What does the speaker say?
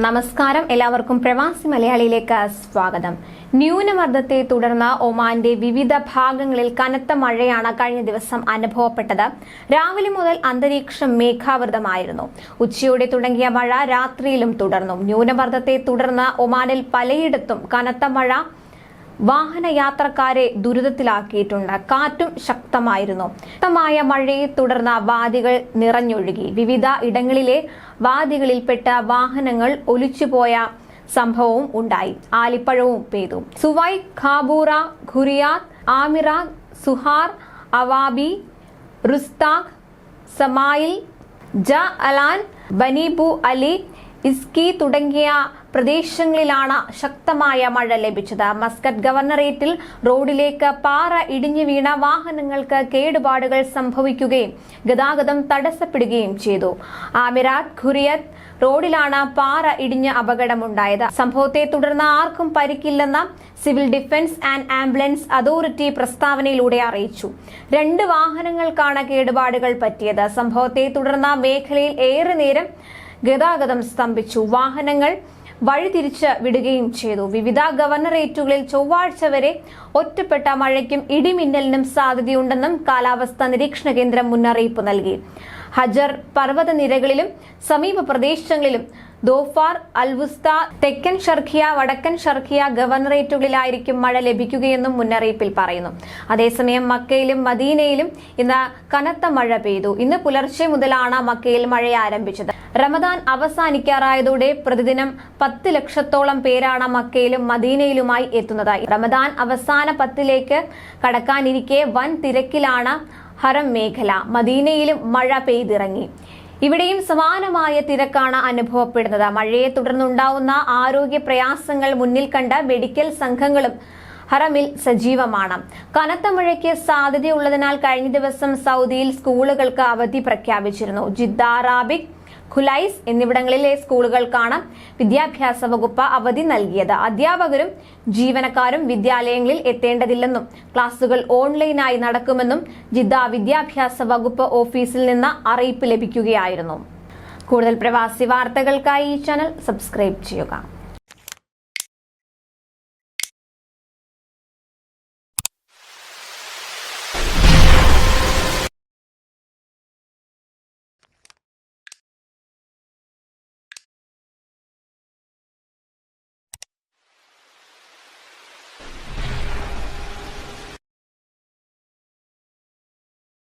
നമസ്കാരം. എല്ലാവർക്കും പ്രവാസി മലയാളിയിലേക്ക് സ്വാഗതം. ന്യൂനമർദ്ദത്തെ തുടർന്ന് ഒമാന്റെ വിവിധ ഭാഗങ്ങളിൽ കനത്ത മഴയാണ് കഴിഞ്ഞ ദിവസം അനുഭവപ്പെട്ടത്. രാവിലെ മുതൽ അന്തരീക്ഷം മേഘാവൃതമായിരുന്നു. ഉച്ചയോടെ തുടങ്ങിയ മഴ രാത്രിയിലും തുടർന്നു. ന്യൂനമർദ്ദത്തെ തുടർന്ന് ഒമാനിൽ പലയിടത്തും കനത്ത മഴ വാഹനയാത്രക്കാരെ ദുരിതത്തിലാക്കിയിട്ടുണ്ട്. കാറ്റും ശക്തമായിരുന്നു. ശക്തമായ മഴയെ തുടർന്ന് വാദികൾ നിറഞ്ഞൊഴുകി. വിവിധ ഇടങ്ങളിലെ വാദികളിൽപ്പെട്ട വാഹനങ്ങൾ ഒലിച്ചുപോയ സംഭവവും ഉണ്ടായി. ആലിപ്പഴവും പെയ്തു. Suwaiq Khaboura Qurayyat Amerat Sohar Awabi Rustaq Samail Jaalan ബനീബു Ali ഇസ്കി തുടങ്ങിയ പ്രദേശങ്ങളിലാണ് ശക്തമായ മഴ ലഭിച്ചത്. മസ്കറ്റ് ഗവർണറേറ്റിൽ റോഡിലേക്ക് പാറ ഇടിഞ്ഞു വീണ വാഹനങ്ങൾക്ക് കേടുപാടുകൾ സംഭവിക്കുകയും ഗതാഗതം തടസ്സപ്പെടുകയും ചെയ്തു. ആമിറാത്ത് ഖുറിയത് റോഡിലാണ് പാറ ഇടിഞ്ഞ് അപകടമുണ്ടായത്. സംഭവത്തെ തുടർന്ന് ആർക്കും പരിക്കില്ലെന്ന് civil defence and ambulance authority പ്രസ്താവനയിലൂടെ അറിയിച്ചു. രണ്ട് വാഹനങ്ങൾക്കാണ് കേടുപാടുകൾ പറ്റിയത്. സംഭവത്തെ തുടർന്ന് മേഖലയിൽ ഏറെ നേരം ഗതാഗതം സ്തംഭിച്ചു. വാഹനങ്ങൾ വഴിതിരിച്ച് വിടുകയും ചെയ്തു. വിവിധ ഗവർണറേറ്റുകളിൽ ചൊവ്വാഴ്ച വരെ ഒറ്റപ്പെട്ട മഴയ്ക്കും ഇടിമിന്നലിനും സാധ്യതയുണ്ടെന്നും കാലാവസ്ഥാ നിരീക്ഷണ കേന്ദ്രം മുന്നറിയിപ്പ് നൽകി. ഹജർ പർവത നിരകളിലും സമീപ പ്രദേശങ്ങളിലും ദോഫാർ അൽവുസ്ത തെക്കൻ ഷർഖിയ വടക്കൻ ഷർഖിയ ഗവർണറേറ്റുകളിലായിരിക്കും മഴ ലഭിക്കുകയെന്നും മുന്നറിയിപ്പിൽ പറയുന്നു. അതേസമയം മക്കയിലും മദീനയിലും ഇന്ന് കനത്ത മഴ പെയ്തു. ഇന്ന് പുലർച്ചെ മുതലാണ് മക്കയിൽ മഴ ആരംഭിച്ചത്. റമദാൻ അവസാനിക്കാറായതോടെ പ്രതിദിനം പത്ത് ലക്ഷത്തോളം പേരാണ് മക്കയിലും മദീനയിലുമായി എത്തുന്നതായി. റമദാൻ അവസാന പത്തിലേക്ക് കടക്കാനിരിക്കെ വൻ തിരക്കിലാണ് ഹറം മേഖല. മദീനയിലും മഴ പെയ്തിറങ്ങി. ഇവിടെയും സമാനമായ തിരക്കാണ് അനുഭവപ്പെടുന്നത്. മഴയെ തുടർന്നുണ്ടാവുന്ന ആരോഗ്യ പ്രയാസങ്ങൾ മുന്നിൽ കണ്ട മെഡിക്കൽ സംഘങ്ങളും ഹറമിൽ സജീവമാണ്. കനത്ത മഴയ്ക്ക് സാധ്യതയുള്ളതിനാൽ കഴിഞ്ഞ ദിവസം സൗദിയിൽ സ്കൂളുകൾക്ക് അവധി പ്രഖ്യാപിച്ചിരുന്നു. ജിദ്ദ റാബിക് ഖുലൈസ് എന്നിവിടങ്ങളിലെ സ്കൂളുകൾക്കാണ് വിദ്യാഭ്യാസ വകുപ്പ് അവധി നൽകിയത്. അധ്യാപകരും ജീവനക്കാരും വിദ്യാലയങ്ങളിൽ എത്തേണ്ടതില്ലെന്നും ക്ലാസുകൾ ഓൺലൈനായി നടക്കുമെന്നും ജിദ്ദ വിദ്യാഭ്യാസ വകുപ്പ് ഓഫീസിൽ നിന്ന് അറിയിപ്പ് ലഭിക്കുകയായിരുന്നു. കൂടുതൽ പ്രവാസി വാർത്തകൾക്കായി ഈ ചാനൽ സബ്സ്ക്രൈബ് ചെയ്യുക.